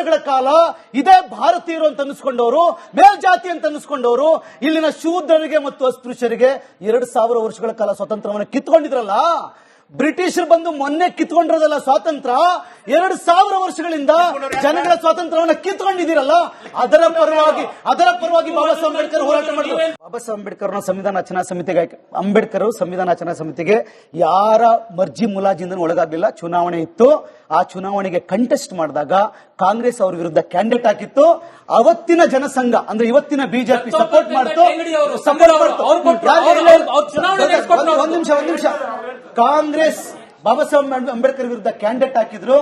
ವರ್ಷಗಳ ಕಾಲ ಇದೇ ಭಾರತೀಯರು ಅಂತ ಅನಿಸ್ಕೊಂಡವರು ಮೇಲ್ಜಾತಿ ಅಂತ ಅನಿಸ್ಕೊಂಡವರು ಇಲ್ಲಿನ ಶೂದ್ರರಿಗೆ ಮತ್ತು ಅಸ್ಪೃಶ್ಯರಿಗೆ ಎರಡು ಸಾವಿರ ವರ್ಷಗಳ ಕಾಲ ಸ್ವತಂತ್ರವನ್ನು ಕಿತ್ಕೊಂಡಿದ್ರಲ್ಲ ಬ್ರಿಟಿಷರು ಬಂದು ಮೊನ್ನೆ ಕಿತ್ಕೊಂಡಿರೋದಲ್ಲ ಸ್ವಾತಂತ್ರ್ಯ. ಎರಡು ಸಾವಿರ ವರ್ಷಗಳಿಂದ ಜನಗಳ ಸ್ವಾತಂತ್ರ್ಯವನ್ನ ಕಿತ್ಕೊಂಡಿದ್ದೀರಲ್ಲ ಅದರ ಪರವಾಗಿ ಅದರ ಪರವಾಗಿ ಬಾಬಾ ಸಾಹೇಬ್ ಅಂಬೇಡ್ಕರ್ ಹೋರಾಟ ಮಾಡಿದ್ರು. ಬಾಬಾ ಸಾಹೇಬ್ ಅಂಬೇಡ್ಕರ್ ಸಂವಿಧಾನ ರಚನಾ ಸಮಿತಿಗೆ ಅಂಬೇಡ್ಕರ್ ಸಂವಿಧಾನ ರಚನಾ ಸಮಿತಿಗೆ ಯಾರ ಮರ್ಜಿ ಮುಲಾಜಿಂದ ಒಳಗಾಗಲಿಲ್ಲ. ಚುನಾವಣೆ ಇತ್ತು. ಆ ಚುನಾವಣೆಗೆ ಕಂಟೆಸ್ಟ್ ಮಾಡಿದಾಗ ಕಾಂಗ್ರೆಸ್ ಅವ್ರ ವಿರುದ್ಧ ಕ್ಯಾಂಡಿಡೇಟ್ ಹಾಕಿತ್ತು. ಅವತ್ತಿನ ಜನಸಂಘ ಅಂದ್ರೆ ಇವತ್ತಿನ ಬಿಜೆಪಿ ಸಪೋರ್ಟ್ ಮಾಡ್ತು. ಸಪೋರ್ಟ್ ಮಾಡ್ತು. ಒಂದ್ ನಿಮಿಷ ಒಂದ್ ನಿಮಿಷ. ಕಾಂಗ್ರೆಸ್ ಬಾಬಾ ಸಾಹೇಬ್ ಅಂಬೇಡ್ಕರ್ ವಿರುದ್ಧ ಕ್ಯಾಂಡಿಡೇಟ್ ಹಾಕಿದ್ರು.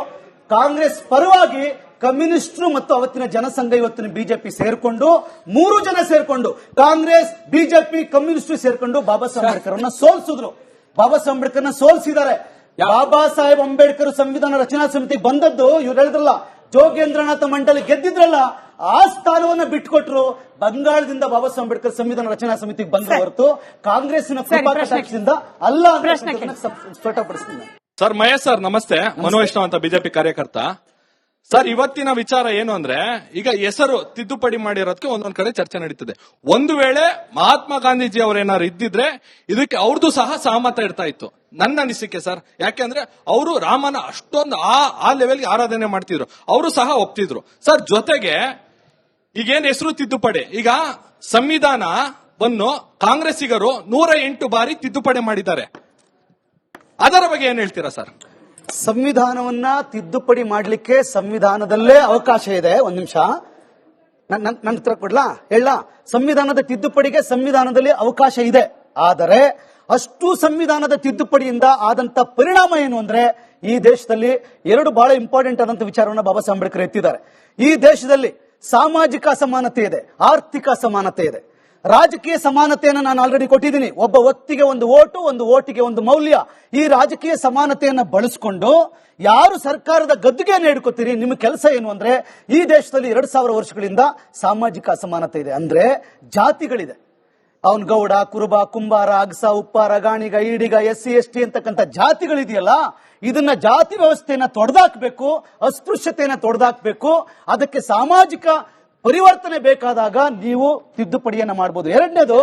ಕಾಂಗ್ರೆಸ್ ಪರವಾಗಿ ಕಮ್ಯುನಿಸ್ಟ್ರು ಮತ್ತು ಅವತ್ತಿನ ಜನಸಂಘ ಇವತ್ತಿನ ಬಿಜೆಪಿ ಸೇರ್ಕೊಂಡು ಮೂರು ಜನ ಸೇರ್ಕೊಂಡು ಕಾಂಗ್ರೆಸ್ ಬಿಜೆಪಿ ಕಮ್ಯುನಿಸ್ಟ್ ಸೇರ್ಕೊಂಡು ಬಾಬಾ ಸಾಹೇಬ್ ಅಂಬೇಡ್ಕರ್ ಸೋಲ್ಸಿದ್ರು. ಬಾಬಾ ಸಾಹೇಬ್ ಅಂಬೇಡ್ಕರ್ನ ಸೋಲ್ಸಿದ್ದಾರೆ. ಬಾಬಾ ಸಾಹೇಬ್ ಅಂಬೇಡ್ಕರ್ ಸಂವಿಧಾನ ರಚನಾ ಸಮಿತಿ ಬಂದದ್ದು ಇವ್ರು ಹೇಳಿದ್ರಲ್ಲ ಜೋಗೇಂದ್ರನಾಥ ಮಂಡಳಿ ಗೆದ್ದಿದ್ರಲ್ಲ ಆ ಸ್ಥಾನವನ್ನ ಬಿಟ್ಕೊಟ್ರು ಬಂಗಾಳದಿಂದ ಬಾಬಾ ಸಾಹೇಬ್ ಅಂಬೇಡ್ಕರ್ ಸಂವಿಧಾನ ರಚನಾ ಸಮಿತಿಗೆ ಬಂದ ಹೊರತು ಕಾಂಗ್ರೆಸ್ನ ಅಲ್ಲ ಸರ್ ಮಹೇಶ್ ಸರ್ ನಮಸ್ತೆ. ಮನು ವೈಷ್ಣವ್ ಅಂತ ಬಿಜೆಪಿ ಕಾರ್ಯಕರ್ತ. ಸರ್ ಇವತ್ತಿನ ವಿಚಾರ ಏನು ಅಂದ್ರೆ ಈಗ ಹೆಸರು ತಿದ್ದುಪಡಿ ಮಾಡಿರೋದಕ್ಕೆ ಒಂದೊಂದ್ ಕಡೆ ಚರ್ಚೆ ನಡೀತದೆ. ಒಂದು ವೇಳೆ ಮಹಾತ್ಮ ಗಾಂಧೀಜಿ ಅವರೇನಾದ್ರು ಇದ್ದಿದ್ರೆ ಇದಕ್ಕೆ ಅವ್ರದ್ದು ಸಹ ಸಹಮತ ಇರ್ತಾ ಇತ್ತು. ನನ್ನ ಅನಿಸಿಕೆ ಸರ್ ಯಾಕೆಂದ್ರೆ ಅವರು ರಾಮನ ಅಷ್ಟೊಂದು ಆ ಆ ಲೆವೆಲ್ಗೆ ಆರಾಧನೆ ಮಾಡ್ತಿದ್ರು. ಅವರು ಸಹ ಒಪ್ತಿದ್ರು. ಸರ್, ಜೊತೆಗೆ ಈಗೇನ್ ಹೆಸರು ತಿದ್ದುಪಡಿ? ಈಗ ಸಂವಿಧಾನವನ್ನು ಕಾಂಗ್ರೆಸ್ಸಿಗರು ನೂರ ಎಂಟು ಬಾರಿ ತಿದ್ದುಪಡಿ ಮಾಡಿದ್ದಾರೆ. ಅದರ ಬಗ್ಗೆ ಏನ್ ಹೇಳ್ತೀರಾ ಸರ್? ಸಂವಿಧಾನವನ್ನ ತಿದ್ದುಪಡಿ ಮಾಡಲಿಕ್ಕೆ ಸಂವಿಧಾನದಲ್ಲೇ ಅವಕಾಶ ಇದೆ. ಒಂದ್ ನಿಮಿಷ. ನನ್ನ ಹತ್ರ ಕೊಡ್ಲಾ? ಹೇಳ. ಸಂವಿಧಾನದ ತಿದ್ದುಪಡಿಗೆ ಸಂವಿಧಾನದಲ್ಲಿ ಅವಕಾಶ ಇದೆ. ಆದರೆ ಅಷ್ಟು ಸಂವಿಧಾನದ ತಿದ್ದುಪಡಿಯಿಂದ ಆದಂತ ಪರಿಣಾಮ ಏನು ಅಂದ್ರೆ ಈ ದೇಶದಲ್ಲಿ ಎರಡು ಬಹಳ ಇಂಪಾರ್ಟೆಂಟ್ ಆದಂತ ವಿಚಾರವನ್ನು ಬಾಬಾ ಸಾಹೇಬ್ ಅಂಬೇಡ್ಕರ್ ಎತ್ತಿದ್ದಾರೆ. ಈ ದೇಶದಲ್ಲಿ ಸಾಮಾಜಿಕ ಸಮಾನತೆ ಇದೆ, ಆರ್ಥಿಕ ಸಮಾನತೆ ಇದೆ. ರಾಜಕೀಯ ಸಮಾನತೆಯನ್ನು ನಾನು ಆಲ್ರೆಡಿ ಕೊಟ್ಟಿದ್ದೀನಿ. ಒಬ್ಬ ಒತ್ತಿಗೆ ಒಂದು ಓಟು, ಒಂದು ಓಟಿಗೆ ಒಂದು ಮೌಲ್ಯ. ಈ ರಾಜಕೀಯ ಸಮಾನತೆಯನ್ನು ಬಳಸಿಕೊಂಡು ಯಾರು ಸರ್ಕಾರದ ಗದ್ದುಗೆಯನ್ನು ಹಿಡ್ಕೋತೀರಿ? ನಿಮ್ಮ ಕೆಲಸ ಏನು ಅಂದ್ರೆ ಈ ದೇಶದಲ್ಲಿ ಎರಡು ಸಾವಿರ ವರ್ಷಗಳಿಂದ ಸಾಮಾಜಿಕ ಅಸಮಾನತೆ ಇದೆ. ಅಂದ್ರೆ ಜಾತಿಗಳಿದೆ. ಅವನ್ ಗೌಡ ಕುರುಬ, ಕುಂಬಾರ, ಅಗ್ಸ ಉಪ್ಪ ರಗಾಣಿಗ Idiga S C S T ಅಂತಕ್ಕಂಥ ಜಾತಿಗಳಿದೆಯಲ್ಲ, ಇದನ್ನ ಜಾತಿ ವ್ಯವಸ್ಥೆಯನ್ನ ತೊಡೆದಾಕ್ಬೇಕು, ಅಸ್ಪೃಶ್ಯತೆಯನ್ನ ತೊಡೆದಾಕ್ಬೇಕು, ಅದಕ್ಕೆ ಸಾಮಾಜಿಕ ಪರಿವರ್ತನೆ ಬೇಕಾದಾಗ ನೀವು ತಿದ್ದುಪಡಿಯನ್ನ ಮಾಡಬಹುದು ಎರಡನೇದು,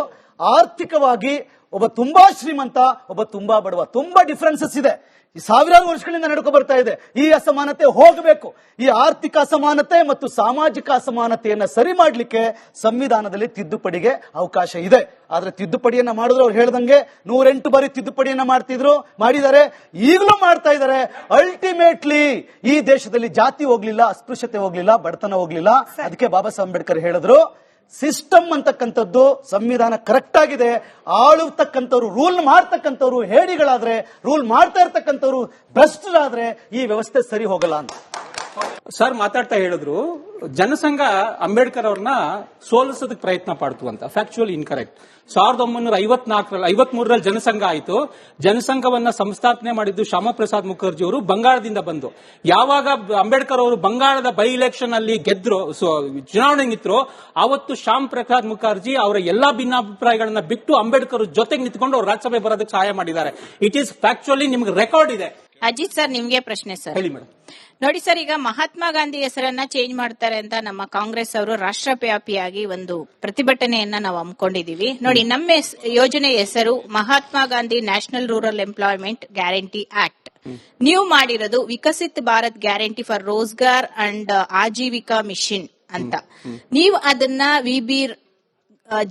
ಆರ್ಥಿಕವಾಗಿ ಒಬ್ಬ ತುಂಬಾ ಶ್ರೀಮಂತ ಒಬ್ಬ ತುಂಬಾ ಬಡವ. ತುಂಬಾ ಡಿಫ್ರೆನ್ಸಸ್ ಇದೆ. ಈ ಸಾವಿರಾರು ವರ್ಷಗಳಿಂದ ನಡ್ಕೊ ಬರ್ತಾ ಇದೆ. ಈ ಅಸಮಾನತೆ ಹೋಗಬೇಕು. ಈ ಆರ್ಥಿಕ ಅಸಮಾನತೆ ಮತ್ತು ಸಾಮಾಜಿಕ ಅಸಮಾನತೆಯನ್ನ ಸರಿ ಮಾಡಲಿಕ್ಕೆ ಸಂವಿಧಾನದಲ್ಲಿ ತಿದ್ದುಪಡಿಗೆ ಅವಕಾಶ ಇದೆ. ಆದ್ರೆ ತಿದ್ದುಪಡಿಯನ್ನ ಮಾಡಿದ್ರು ಅವ್ರು ಹೇಳ್ದಂಗೆ ನೂರೆಂಟು ಬಾರಿ ತಿದ್ದುಪಡಿಯನ್ನ ಮಾಡ್ತಿದ್ರು ಮಾಡಿದ್ದಾರೆ. ಈಗಲೂ ಮಾಡ್ತಾ ಇದ್ದಾರೆ. ಅಲ್ಟಿಮೇಟ್ಲಿ ಈ ದೇಶದಲ್ಲಿ ಜಾತಿ ಹೋಗ್ಲಿಲ್ಲ ಅಸ್ಪೃಶ್ಯತೆ ಹೋಗ್ಲಿಲ್ಲ ಬಡತನ ಹೋಗ್ಲಿಲ್ಲ. ಅದಕ್ಕೆ ಬಾಬಾ ಸಾಹೇಬ್ ಅಂಬೇಡ್ಕರ್ ಹೇಳಿದ್ರು ಸಿಸ್ಟಮ್ ಅಂತಕ್ಕಂಥದ್ದು ಸಂವಿಧಾನ ಕರೆಕ್ಟ್ ಆಗಿದೆ. ಆಳುತ್ತಕ್ಕಂಥವ್ರು, ರೂಲ್ ಮಾಡ್ತಕ್ಕಂಥವ್ರು ಹೇಡಿಗಳಾದ್ರೆ, ರೂಲ್ ಮಾಡ್ತಾ ಇರ್ತಕ್ಕಂಥವ್ರು ಭ್ರಷ್ಟರಾದ್ರೆ ಈ ವ್ಯವಸ್ಥೆ ಸರಿ ಹೋಗಲ್ಲ ಅಂತ. ಸರ್ ಮಾತಾಡ್ತಾ ಹೇಳಿದ್ರು, ಜನಸಂಘ ಅಂಬೇಡ್ಕರ್ ಅವ್ರನ್ನ ಸೋಲಿಸೋದಕ್ಕೆ ಪ್ರಯತ್ನ ಪಡ್ತು ಅಂತ ಫ್ಯಾಕ್ಚುಯಲ್ ಇನ್ಕರೆಕ್ಟ್ ಸಾವಿರದ ಒಂಬೈನೂರ ಐವತ್ನಾಲ್ಕರಲ್ಲಿ, ಐವತ್ಮೂರರಲ್ಲಿ ಜನಸಂಘ ಆಯಿತು. ಜನಸಂಘವನ್ನ ಸಂಸ್ಥಾಪನೆ ಮಾಡಿದ್ದು ಶ್ಯಾಮ ಪ್ರಸಾದ್ ಮುಖರ್ಜಿ ಅವರು, ಬಂಗಾಳದಿಂದ ಬಂದು. ಯಾವಾಗ ಅಂಬೇಡ್ಕರ್ ಅವರು ಬಂಗಾಳದ ಬೈ ಇಲೆಕ್ಷನ್ ಅಲ್ಲಿ ಗೆದ್ರು ಚುನಾವಣೆ ನಿಂತರು ಅವತ್ತು ಶ್ಯಾಮ್ ಪ್ರಸಾದ್ ಮುಖರ್ಜಿ ಅವರ ಎಲ್ಲಾ ಭಿನ್ನಾಭಿಪ್ರಾಯಗಳನ್ನ ಬಿಟ್ಟು ಅಂಬೇಡ್ಕರ್ ಜೊತೆಗೆ ನಿಂತ್ಕೊಂಡು ಅವರು ರಾಜ್ಯಸಭೆ ಬರೋದಕ್ಕೆ ಸಹಾಯ ಮಾಡಿದ್ದಾರೆ. ಇಟ್ ಈಸ್ ಫ್ಯಾಕ್ಚುಯಲಿ ನಿಮ್ಗೆ ರೆಕಾರ್ಡ್ ಇದೆ. ಅಜಿತ್ ಸರ್ ನಿಮ್ಗೆ ಪ್ರಶ್ನೆ ಸರ್. ಹೇಳಿ ಮೇಡಮ್. ನೋಡಿ ಸರ್ ಈಗ ಮಹಾತ್ಮ ಗಾಂಧಿ ಹೆಸರನ್ನ ಚೇಂಜ್ ಮಾಡ್ತಾರೆ ಅಂತ ನಮ್ಮ ಕಾಂಗ್ರೆಸ್ ಅವರು ರಾಷ್ಟ್ರವ್ಯಾಪಿಯಾಗಿ ಒಂದು ಪ್ರತಿಭಟನೆಯನ್ನ ನಾವು ಹಮ್ಮಿಕೊಂಡಿದೀವಿ ನೋಡಿ ನಮ್ಮ ಯೋಜನೆ ಹೆಸರು Mahatma Gandhi National Rural Employment Guarantee Act ನೀವು ಮಾಡಿರೋದು Viksit Bharat guarantee for Rozgar and Ajeevika mission ಅಂತ. ನೀವು ಅದನ್ನ ವಿ ಬಿ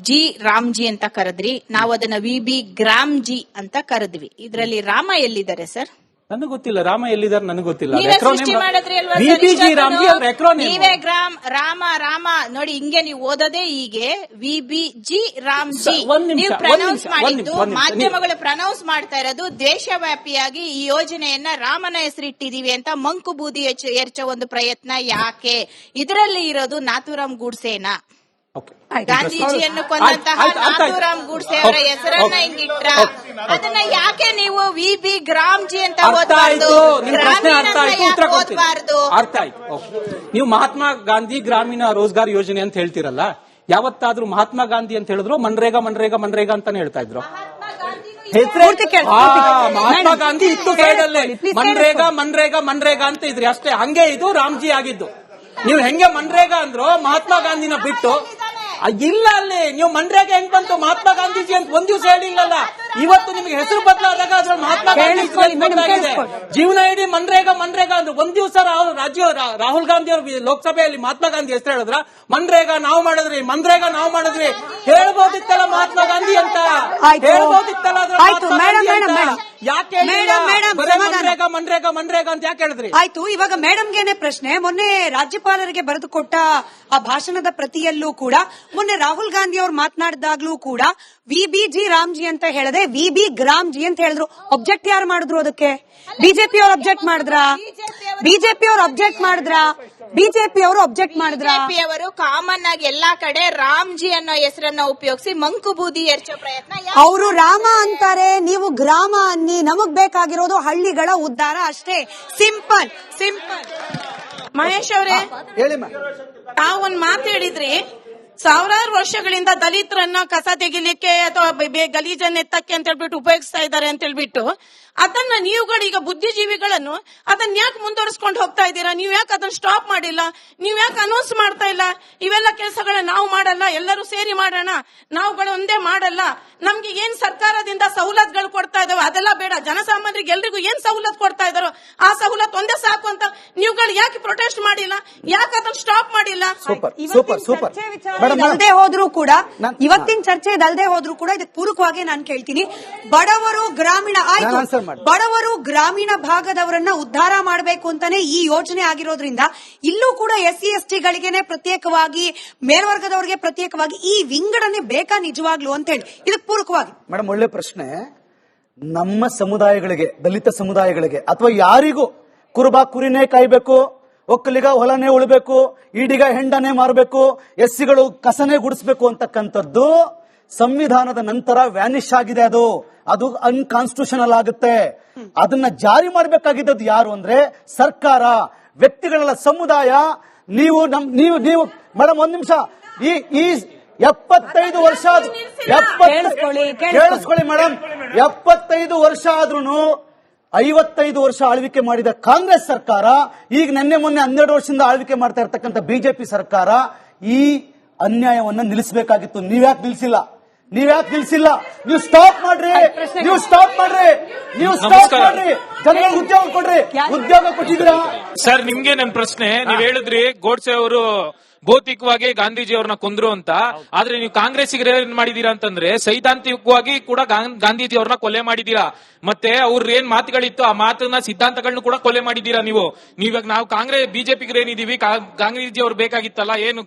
ಜಿ ರಾಮ್ಜಿ ಅಂತ ಕರೆದ್ರಿ. ನಾವು ಅದನ್ನ ವಿ ಬಿ ಗ್ರಾಮ್ ಜಿ ಅಂತ ಕರೆದ್ವಿ. ಇದರಲ್ಲಿ ರಾಮ ಎಲ್ಲಿದ್ದಾರೆ ಸರ್? ನನಗೆ ಗೊತ್ತಿಲ್ಲ ರಾಮ ಎಲ್ಲಿದ್ದಾರೆ ನನಗೆ ಗೊತ್ತಿಲ್ಲ. ನೀವೇ ಸೃಷ್ಟಿ ಮಾಡಿದ್ರಿ ಅಲ್ವಾ ಸರ್ ವಿಬಿಜಿ ಇಷ್ಟೊಂದು? ರಾಮ್ಜಿ ಅವ್ರ ಎಕ್ರೋನೇಮ್ ನೀವೇ ಗ್ರಾಮ್ ರಾಮ ರಾಮ ನೋಡಿ ಹಿಂಗೆ ನೀವು ಓದೋದೇ ಹೀಗೆ V B G Ram G ಸ- ಒಂದ್ ನಿಮಿಷ, ನೀವು ಒಂದ್ ಪ್ರನೌನ್ಸ್ ನಿಮಿಷ, ಒಂದ್ ಮಾಡಿದ್ದು ನಿಮಿಷ, ಒಂದ್ ನಿಮಿಷ. ಮಾಧ್ಯಮಗಳು ಪ್ರನೌನ್ಸ್ ಮಾಡ್ತಾ ಇರೋದು ದೇಶವ್ಯಾಪಿಯಾಗಿ ಈ ಯೋಜನೆಯನ್ನ ರಾಮನ ಹೆಸರಿಟ್ಟಿದೀವಿ ಅಂತ ಮಂಕು ಬೂದಿ ಎರಚೋ ಒಂದು ಪ್ರಯತ್ನ ಯಾಕೆ? ಇದರಲ್ಲಿ ಇರೋದು ನಾಥುರಾಮ್ ಗೂಡ್ಸೇನಾ? ಗಾಂಧೀಜಿಯನ್ನು ಕೊಂದಂತಹ ನಾಥೂರಾಮ್ ಗೂಡ್ಸೆ ಅವರ ಹೆಸರನ್ನ ಹಿಂಗಿಟ್ರ ಅದನ್ನ ಯಾಕೆ ನೀವು ವಿ ಬಿ ಗ್ರಾಮ್ಜಿ ಅಂತ ಓದಬಾರ್ದು? ಓದಬಾರ್ದು? ಅರ್ಥ ಆಯ್ತು. ನೀವು ಮಹಾತ್ಮ ಗಾಂಧಿ ಗ್ರಾಮೀಣ ರೋಜ್ಗಾರ್ ಯೋಜನೆ ಅಂತ ಹೇಳ್ತಿರಲ್ಲ ಯಾವತ್ತಾದ್ರೂ ಮಹಾತ್ಮ ಗಾಂಧಿ ಅಂತ ಹೇಳಿದ್ರು ಮನ್ರೇಗಾ ಮನ್ರೇಗಾ ಮನ್ರೇಗಾ ಅಂತಾನೆ ಹೇಳ್ತಾ ಇದ್ರು. ಮಹಾತ್ಮ ಗಾಂಧಿ ಇತ್ತು ಸೈಡಲ್ಲೇ ಮನ್ರೇಗಾ. ಮನ್ರೇಗಾ ಮನ್ರೇಗಾ ಅಂತ ಇದ್ರಿ. ಅಷ್ಟೇ ಹಂಗೆ ಇದು ರಾಮ್ಜಿ ಆಗಿದ್ದು. ನೀವು ಹೆಂಗೆ ಮನ್ರೇಗಾ ಅಂದ್ರು ಮಹಾತ್ಮ ಗಾಂಧಿನ ಬಿಟ್ಟು ಇಲ್ಲ ಅಲ್ಲಿ ನೀವು ಮಂಡ್ರೆಗೆ ಹೆಂಗ್ ಬಂತು? ಮಹಾತ್ಮ ಗಾಂಧೀಜಿ ಅಂತ ಒಂದ್ ದಿವಸ ಹೇಳಿಲ್ಲಲ್ಲ? ಇವತ್ತು ನಿಮಗೆ ಹೆಸರು ಬದಲಾದಾಗ ಅದ್ರಲ್ಲಿ ಮಹಾತ್ಮ ಗಾಂಧಿ ಜೀವನ ಇಡೀ ಮನ್ರೇಗಾ ಮನ್ರೇಗಾ ಅಂದ್ರೆ ಒಂದ್ ದಿವಸ ರಾಜ್ಯ ರಾಹುಲ್ ಗಾಂಧಿ ಅವರು ಲೋಕಸಭೆಯಲ್ಲಿ ಮಹಾತ್ಮ ಗಾಂಧಿ ಹೆಸರು ಹೇಳಿದ್ರ. ಮನ್ರೇಗಾ ನಾವು ಮಾಡಿದ್ರಿ ಮನ್ರೇಗಾ ನಾವು ಮಾಡಿದ್ರಿ. ಹೇಳ್ಬೋದಿತ್ತಲ್ಲ ಮಹಾತ್ಮ ಗಾಂಧಿ ಅಂತ. ಹೇಳ್ಬೋದಿತ್ತಲ್ಲ. ಯಾಕೆ. ಮನ್ರೇಗಾ ಮನ್ರೇಗಾ ಮನ್ರೇಗಾ ಅಂತ ಯಾಕೆ ಹೇಳಿದ್ರಿ? ಆಯ್ತು. ಇವಾಗ ಮೇಡಮ್ಗೆನೆ ಪ್ರಶ್ನೆ. ಮೊನ್ನೆ ರಾಜ್ಯಪಾಲರಿಗೆ ಬರೆದುಕೊಟ್ಟ ಆ ಭಾಷಣದ ಪ್ರತಿಯಲ್ಲೂ ಕೂಡ ಮೊನ್ನೆ ರಾಹುಲ್ ಗಾಂಧಿ ಅವರು ಮಾತನಾಡಿದಾಗ್ಲೂ ಕೂಡ ವಿ ಬಿ ಜಿ ರಾಮ್ಜಿ ಅಂತ ಹೇಳದೆ ವಿ ಬಿ ಗ್ರಾಮ್ಜಿ ಅಂತ ಹೇಳಿದ್ರು. ಒಬ್ಜೆಕ್ಟ್ ಯಾರು ಮಾಡಿದ್ರು ಅದಕ್ಕೆ? ಬಿಜೆಪಿ ಅವ್ರು ಅಬ್ಜೆಕ್ಟ್ ಮಾಡಿದ್ರ? ಬಿಜೆಪಿ ಅವ್ರು ಅಬ್ಜೆಕ್ಟ್ ಮಾಡಿದ್ರ? ಬಿಜೆಪಿ ಅವರು ಅಬ್ಜೆಕ್ಟ್ ಮಾಡಿದ್ರ? ಬಿಜೆಪಿಯವರು ಕಾಮನ್ ಆಗಿ ಎಲ್ಲಾ ಕಡೆ ರಾಮ್ಜಿ ಅನ್ನೋ ಹೆಸರನ್ನ ಉಪಯೋಗಿಸಿ ಮಂಕು ಬೂದಿ ಎರಚೋ ಪ್ರಯತ್ನ ಅವರು ರಾಮ ಅಂತಾರೆ ನೀವು ಗ್ರಾಮ ಅನ್ನಿ ನಮಗ್ ಬೇಕಾಗಿರೋದು ಹಳ್ಳಿಗಳ ಉದ್ಧಾರ ಅಷ್ಟೇ. ಸಿಂಪಲ್ ಸಿಂಪಲ್ ಮಹೇಶ್ ಅವರೇ ಹೇಳಿ ತಾವು ಒಂದ್ ಮಾತು ಹೇಳಿದ್ರಿ. ಸಾವಿರಾರು ವರ್ಷಗಳಿಂದ ದಲಿತರನ್ನ ಕಸ ತೆಗಿಲಿಕ್ಕೆ ಅಥವಾ ಗಲೀಜನ್ನ ಎತ್ತಕ್ಕೆ ಅಂತ ಹೇಳ್ಬಿಟ್ಟು ಉಪಯೋಗಿಸ್ತಾ ಇದ್ದಾರೆ ಅಂತ ಹೇಳ್ಬಿಟ್ಟು ಅದನ್ನ ನೀವುಗಳು ಈಗ ಬುದ್ಧಿಜೀವಿಗಳನ್ನು ಅದನ್ನ ಯಾಕೆ ಮುಂದುವರಿಸ್ಕೊಂಡು ಹೋಗ್ತಾ ಇದ್ದೀರಾ? ನೀವು ಯಾಕೆ ಅದನ್ನ ಸ್ಟಾಪ್ ಮಾಡಿಲ್ಲ? ನೀವು ಯಾಕೆ ಅನೌನ್ಸ್ ಮಾಡ್ತಾ ಇಲ್ಲ? ಇವೆಲ್ಲ ಕೆಲಸಗಳನ್ನ ನಾವು ಮಾಡಲ್ಲ ಎಲ್ಲರೂ ಸೇರಿ ಮಾಡೋಣ. ನಾವುಗಳು ಒಂದೇ ಮಾಡಲ್ಲ. ನಮ್ಗೆ ಏನ್ ಸರ್ಕಾರದಿಂದ ಸವಲತ್ತುಗಳು ಕೊಡ್ತಾ ಇದಾವೆ ಅದೆಲ್ಲ ಬೇಡ. ಜನಸಾಮಾನ್ಯರಿಗೆ ಎಲ್ರಿಗೂ ಏನ್ ಸವಲತ್ ಕೊಡ್ತಾ ಇದಾರೋ ಆ ಸವಲತ್ ಒಂದೇ ಸಾಕು ಅಂತ ನೀವುಗಳು ಯಾಕೆ ಪ್ರೊಟೆಸ್ಟ್ ಮಾಡಿಲ್ಲ? ಯಾಕೆ ಅದನ್ನ ಸ್ಟಾಪ್ ಮಾಡಿಲ್ಲ? Super super super. ಮೇಡಮ್ ಅಲ್ದೇ ಹೋದ್ರೂ ಕೂಡ ಇವತ್ತಿನ ಚರ್ಚೆ ಇದಲ್ದೆ ಹೋದ್ರು ಕೂಡ ಇದಕ್ಕೆ ಪೂರಕವಾಗಿ ನಾನು ಕೇಳ್ತೀನಿ. ಬಡವರು ಗ್ರಾಮೀಣ ಆಯ್ತು. ಬಡವರು ಗ್ರಾಮೀಣ ಭಾಗದವರನ್ನ ಉದ್ಧಾರ ಮಾಡಬೇಕು ಅಂತಾನೆ ಈ ಯೋಜನೆ ಆಗಿರೋದ್ರಿಂದ ಇಲ್ಲೂ ಕೂಡ ಎಸ್ ಸಿ ಎಸ್ ಟಿಗಳಿಗೆನೆ ಪ್ರತ್ಯೇಕವಾಗಿ ಮೇಲ್ವರ್ಗದವರಿಗೆ ಪ್ರತ್ಯೇಕವಾಗಿ ಈ ವಿಂಗಡಣೆ ಬೇಕಾ ನಿಜವಾಗ್ಲು ಅಂತ ಹೇಳಿ ಇದಕ್ಕೆ ಪೂರಕವಾಗಿ. ಮೇಡಮ್ ಒಳ್ಳೆ ಪ್ರಶ್ನೆ. ನಮ್ಮ ಸಮುದಾಯಗಳಿಗೆ ದಲಿತ ಸಮುದಾಯಗಳಿಗೆ ಅಥವಾ ಯಾರಿಗೂ ಕುರುಬ ಕುರಿನೇ ಕಾಯ್ಬೇಕು ಒಕ್ಕಲಿಗ ಹೊಲನೇ ಉಳ್ಬೇಕು ಈಡಿಗ ಹೆಂಡನೆ ಮಾರಬೇಕು ಎಸ್ಸಿಗಳು ಕಸನೇ ಗುಡಿಸ್ಬೇಕು ಅಂತಕ್ಕಂಥದ್ದು ಸಂವಿಧಾನದ ನಂತರ ವ್ಯಾನಿಶ್ ಆಗಿದೆ ಅದು. ಅದು ಅನ್ಕಾನ್ಸ್ಟಿಟ್ಯೂಷನಲ್ ಆಗುತ್ತೆ. ಅದನ್ನ ಜಾರಿ ಮಾಡಬೇಕಾಗಿದ್ದದ್ದು ಯಾರು ಅಂದ್ರೆ ಸರ್ಕಾರ. ವ್ಯಕ್ತಿಗಳ ಸಮುದಾಯ. ನೀವು ನಮ್ ನೀವು ನೀವು ಮೇಡಮ್ ಒಂದ್ ನಿಮಿಷ. ಈ ಈ ಎಪ್ಪತ್ತೈದು ವರ್ಷ ಕೇಳಿಸ್ಕೊಳ್ಳಿ, ಮೇಡಮ್ ಎಪ್ಪತ್ತೈದು ವರ್ಷ ಆದ್ರೂ ಐವತ್ತೈದು ವರ್ಷ ಆಳ್ವಿಕೆ ಮಾಡಿದ ಕಾಂಗ್ರೆಸ್ ಸರ್ಕಾರ ಈಗ ನಿನ್ನೆ ಮೊನ್ನೆ ಹನ್ನೆರಡು ವರ್ಷದಿಂದ ಆಳ್ವಿಕೆ ಮಾಡ್ತಾ ಇರ್ತಕ್ಕಂಥ ಬಿಜೆಪಿ ಸರ್ಕಾರ ಈ ಅನ್ಯಾಯವನ್ನ ನಿಲ್ಲಿಸಬೇಕಾಗಿತ್ತು. ನೀವ್ಯಾಕೆ ನಿಲ್ಸಿಲ್ಲ? ನೀವ್ಯಾಕೆ ನಿಲ್ಸಿಲ್ಲ? ನೀವು ಸ್ಟಾಪ್ ಮಾಡ್ರಿ. ನೀವು ಸ್ಟಾಪ್ ಮಾಡ್ರಿ. ನೀವು ಸ್ಟಾಪ್ ಮಾಡ್ರಿ. ಜನಗಳಿಗೆ ಉದ್ಯೋಗ ಕೊಡ್ರಿ. ಉದ್ಯೋಗ ಕೊಟ್ಟಿದ್ದೀರಾ? ಸರ್ ನಿಮ್ಗೆ ನನ್ ಪ್ರಶ್ನೆ. ನೀವ್ ಹೇಳಿದ್ರಿ ಗೋಡ್ಸೆ ಅವರು ಭೌತಿಕವಾಗಿ ಗಾಂಧೀಜಿ ಅವ್ರನ್ನ ಕೊಂದ್ರು ಅಂತ. ಆದ್ರೆ ನೀವು ಕಾಂಗ್ರೆಸ್ಸಿಗೆ ಏನ್ ಮಾಡಿದೀರಾ ಅಂತಂದ್ರೆ ಸೈದ್ಧಾಂತಿಕವಾಗಿ ಕೂಡ ಗಾಂಧೀಜಿ ಅವ್ರನ್ನ ಕೊಲೆ ಮಾಡಿದೀರಾ. ಮತ್ತೆ ಅವ್ರ ಏನ್ ಮಾತುಗಳಿತ್ತು ಆ ಮಾತನ್ನ ಸಿದ್ಧಾಂತಗಳನ್ನು ಕೂಡ ಕೊಲೆ ಮಾಡಿದೀರಾ ನೀವು? ನೀವಾಗ ನಾವು ಕಾಂಗ್ರೆಸ್ ಬಿಜೆಪಿಗೆ ಏನಿದೀವಿ ಕಾ- ಗಾಂಧೀಜಿ ಅವ್ರು ಬೇಕಾಗಿತ್ತಲ್ಲ ಏನು